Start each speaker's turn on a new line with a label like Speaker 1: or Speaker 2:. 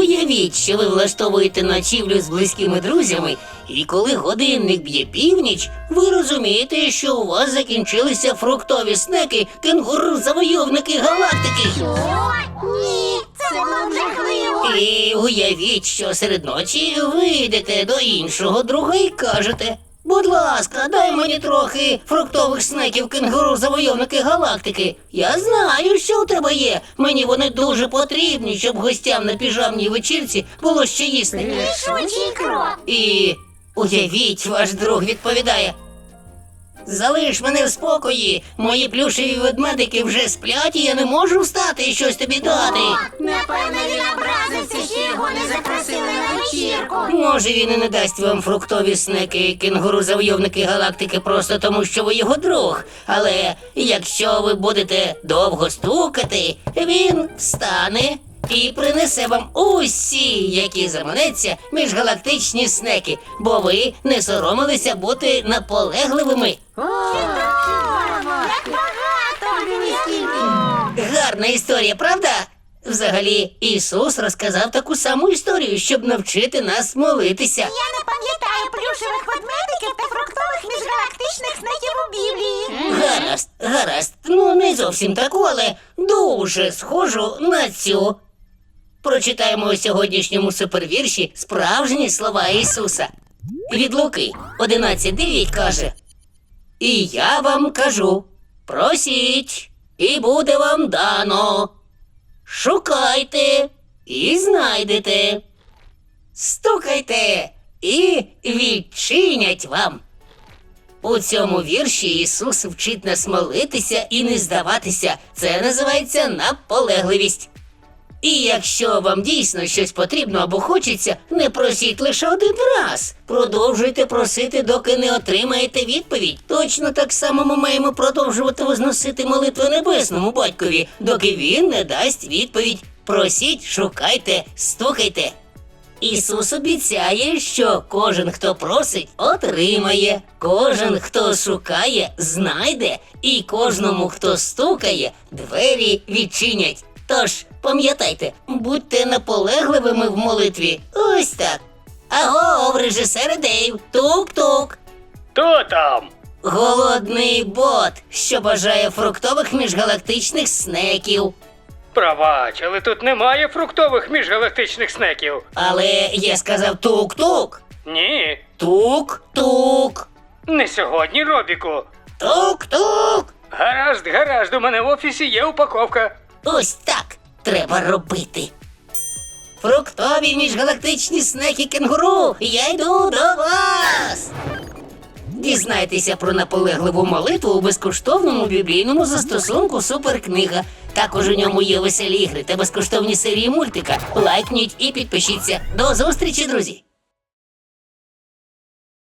Speaker 1: Уявіть, що ви влаштовуєте ночівлю з близькими друзями, і коли годинник б'є північ, ви розумієте, що у вас закінчилися фруктові снеки кенгуру-завойовники галактики.
Speaker 2: Ні, це було жахливо.
Speaker 1: І уявіть, що серед ночі ви йдете до іншого друга і кажете. Будь ласка, дай мені трохи фруктових снеків кенгуру завойовники галактики. Я знаю, що у тебе є. Мені вони дуже потрібні, щоб гостям на піжамній вечірці було що їсти. І уявіть, ваш друг відповідає. Залиш мене в спокої. Мої плюшеві ведмедики вже сплять, і я не можу встати і щось тобі дати.
Speaker 2: Напевно,
Speaker 1: Може, він і не дасть вам фруктові снеки, кенгуру завойовники галактики просто тому, що ви його друг. Але якщо ви будете довго стукати, він встане і принесе вам усі, які заманеться, міжгалактичні снеки, бо ви не соромилися бути наполегливими.
Speaker 2: Як багато!
Speaker 1: Гарна історія, правда? Взагалі, Ісус розказав таку саму історію, щоб навчити нас молитися.
Speaker 2: Я не пам'ятаю плюшевих ведмедиків та фруктових міжгалактичних снеків у Біблії.
Speaker 1: Гаразд, гаразд. Ну, не зовсім таку, але дуже схожу на цю. Прочитаємо у сьогоднішньому супервірші справжні слова Ісуса. Від Луки 11.9 каже: І я вам кажу: просіть, і буде вам дано. Шукайте і знайдете. Стукайте і відчинять вам. У цьому вірші Ісус вчить нас молитися і не здаватися. Це називається наполегливість. І якщо вам дійсно щось потрібно або хочеться, не просіть лише один раз. Продовжуйте просити, доки не отримаєте відповідь. Точно так само ми маємо продовжувати возносити молитви небесному батькові, доки він не дасть відповідь. Просіть, шукайте, стукайте. Ісус обіцяє, що кожен, хто просить, отримає, кожен, хто шукає, знайде, і кожному, хто стукає, двері відчинять. Тож пам'ятайте, будьте наполегливими в молитві. Ось так. Аго, режисер Дейв, тук-тук.
Speaker 3: Хто там?
Speaker 1: Голодний бот, що бажає фруктових міжгалактичних снеків.
Speaker 3: Пробач, але тут немає фруктових міжгалактичних снеків.
Speaker 1: Але я сказав тук-тук.
Speaker 3: Ні,
Speaker 1: Тук-тук.
Speaker 3: не сьогодні, Робіку.
Speaker 1: Тук-тук.
Speaker 3: Гаразд, гаразд, у мене в офісі є упаковка.
Speaker 1: Ось так треба робити. Фруктові міжгалактичні снеки кенгуру. Я йду до вас. Дізнайтеся про наполегливу молитву у безкоштовному біблійному застосунку Суперкнига. Також у ньому є веселі ігри та безкоштовні серії мультика. Лайкніть і підпишіться. До зустрічі, друзі!